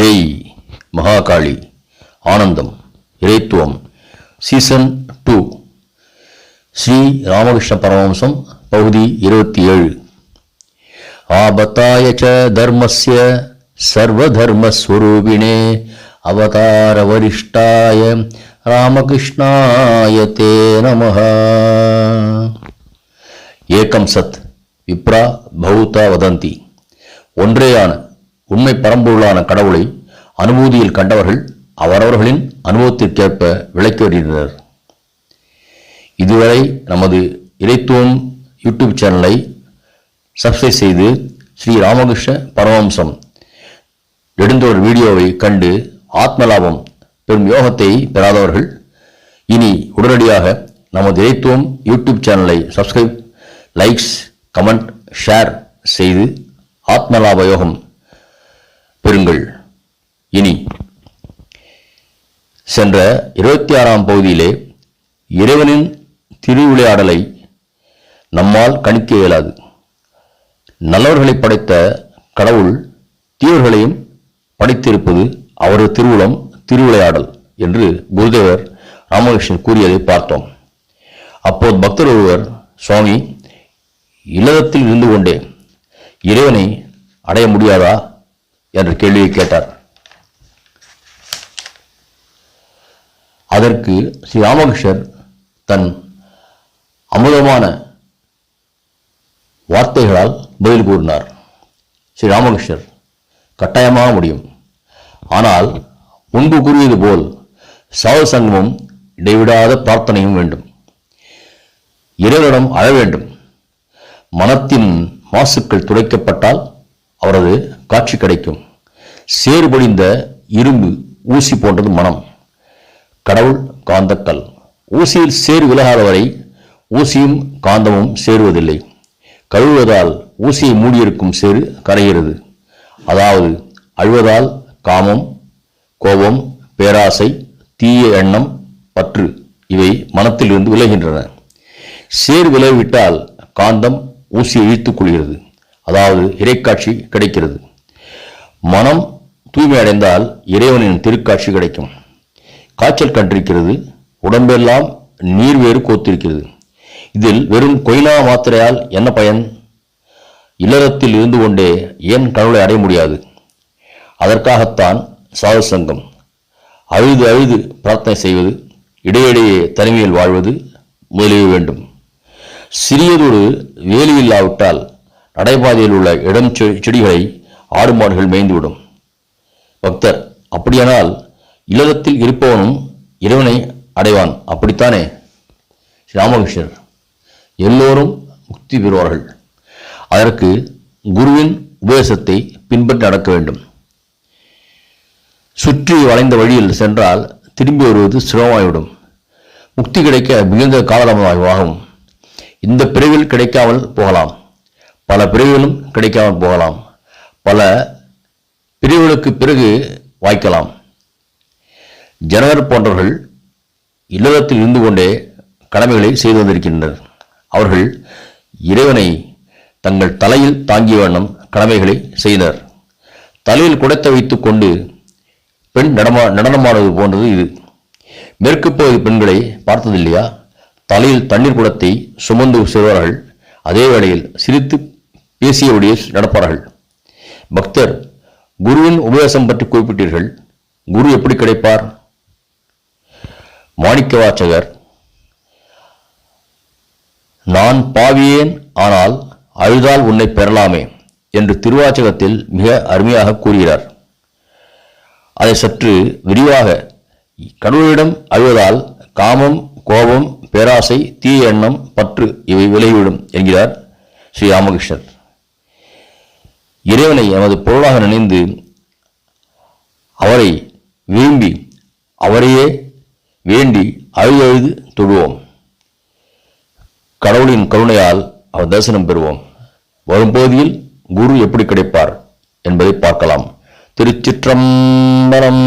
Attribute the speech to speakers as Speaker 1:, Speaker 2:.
Speaker 1: ஜெய் மகாகாளி ஆனந்தம் இறைத்துவம் season two. Sri Ramakrishna Paramahamsa பகுதி இருபத்தி ஏழு. ஆபத்தாய ச தர்மஸ்ய சர்வதர்மஸ்வரூபிணே அவதார வரிஷ்டாய ராமகிருஷ்ணாய தே நம ஏக்கம் சத் விப்ரா பௌத்தா வதந்தி. ஒன்றேயான உண்மை பரம்பொருளான கடவுளை அனுபூதியில் கண்டவர்கள் அவரவர்களின் அனுபவத்திற்கேற்ப விளக்கி வருகின்றனர். இதுவரை நமது இறைத்துவம் யூடியூப் சேனலை சப்ஸ்கிரைப் செய்து ஸ்ரீ ராமகிருஷ்ண பரமம்சம் நெடுந்தோர் வீடியோவை கண்டு ஆத்மலாபம் பெரும் யோகத்தை பெறாதவர்கள் இனி உடனடியாக நமது இறைத்துவம் யூடியூப் சேனலை சப்ஸ்கிரைப் லைக்ஸ் கமெண்ட் ஷேர் செய்து ஆத்மலாப யோகம் பெறுங்கள். இனி சென்ற இருபத்தி ஆறாம் பகுதியிலே இறைவனின் திருவிளையாடலை நம்மால் கணிக்க இயலாது. நல்லவர்களை படைத்த கடவுள் தீவர்களையும் படைத்திருப்பது அவரது திருவுளம் திருவிளையாடல் என்று குருதேவர் ராமகிருஷ்ணன் கூறியதை பார்த்தோம். அப்போது பக்தர் ஒருவர் சுவாமி இல்லறத்தில் இருந்து கொண்டே இறைவனை அடைய முடியாதா? என்ற கேள்வியை கேட்டார். அதற்கு ஸ்ரீ ராமகிருஷ்ணர் தன் அமுதமான வார்த்தைகளால் பதில் கூறினார். ஸ்ரீ ராமகிருஷ்ணர் கட்டாயமாக முடியும். ஆனால் முன்பு கூறியது போல் சாது சங்கமும் இடைவிடாத பிரார்த்தனையும் வேண்டும். இறைவனிடம் அழ வேண்டும். மனத்தின் மாசுக்கள் துடைக்கப்பட்டால் அவரது காட்சி கிடைக்கும். சேறுபொழிந்த இரும்பு ஊசி போன்றது மனம். கடவுள் காந்தக்கல் ஊசியில் சேறு விலகாத வரை ஊசியும் காந்தமும் சேருவதில்லை. கழுவுவதால் ஊசியை மூடியிருக்கும் சேறு கரைகிறது. அதாவது அழுவதால் காமம் கோபம் பேராசை தீய எண்ணம் பற்று இவை மனத்திலிருந்து விலகின்றன. சேர் விளைவிட்டால் காந்தம் ஊசியை இழுத்துக் கொள்கிறது. அதாவது இறைக்காட்சி கிடைக்கிறது. மனம் தூய்மை அடைந்தால் இறைவனின் திருக்காட்சி கிடைக்கும். காய்ச்சல் கண்டிருக்கிறது உடம்பெல்லாம் நீர் வேறு கோத்திருக்கிறது. இதில் வெறும் கொய்னா மாத்திரையால் என்ன பயன்? இல்லறத்தில் இருந்து கொண்டே ஏன் கடவுளை அடைய முடியாது? அதற்காகத்தான் சாது சங்கம். அழுது அழுது பிரார்த்தனை செய்வது இடையிடையே தனிமையில் வாழ்வது முதலிய வேண்டும். சிறியதொரு வேலி இல்லாவிட்டால் நடைபாதையில் உள்ள இடம் செடிகளை ஆடு மாடுகள் மேய்ந்துவிடும். பக்தர் அப்படியானால் இல்லறத்தில் இருப்பவனும் இறைவனை அடைவான். அப்படித்தானே? ராமகிருஷ்ணர் எல்லோரும் முக்தி பெறுவார்கள். அதற்கு குருவின் உபதேசத்தை பின்பற்றி நடக்க வேண்டும். சுற்றி வளைந்த வழியில் சென்றால் திரும்பி வருவது சிரமமாகிவிடும். முக்தி கிடைக்க மிகுந்த காலமாகும் இந்த பிரிவில் கிடைக்காமல் போகலாம். பல பிரிவுகளும் கிடைக்காமல் போகலாம். பல பிரிவுகளுக்கு பிறகு வாய்க்கலாம். ஜனகர் போன்றவர்கள் இல்லறத்தில் இருந்து கொண்டே கடமைகளை செய்து வந்திருக்கின்றனர். அவர்கள் இறைவனை தங்கள் தலையில் தாங்கிய வண்ணம் கடமைகளை செய்தனர். தலையில் குடைத்த வைத்துக் கொண்டு பெண் நடமா நடனமாடுவது போன்றது இது. மேற்கு பகுதி பெண்களை பார்த்ததில்லையா? தலையில் தண்ணீர் குடத்தை சுமந்து செல்வார்கள். அதே வேளையில் சிரித்து பேசியபடியே நடப்பார்கள் பக்தர் குருவின் உபதேசம் பற்றி குறிப்பிட்டீர்கள். குரு எப்படி கிடைப்பார்? மாணிக்க வாச்சகர் நான் பாவியேன் ஆனால் அழுதால் உன்னை பெறலாமே என்று திருவாச்சகத்தில் மிக அருமையாக கூறுகிறார். அதை சற்று விரிவாக கடவுளிடம் அழுவதால் காமம் கோபம் பேராசை தீய எண்ணம் பற்று இவை விலகிவிடும் என்கிறார் ஸ்ரீ ராமகிருஷ்ணர். இறைவனை எமது பொருளாக நினைந்து அவரை விரும்பி அவரையே வேண்டி அழுது அழுது தொழுவோம். கடவுளின் கருணையால் அவர் தரிசனம் பெறுவோம். வரும்போதில் குரு எப்படி கிடைப்பார் என்பதை பார்க்கலாம். திருச்சிற்றம்பலம்.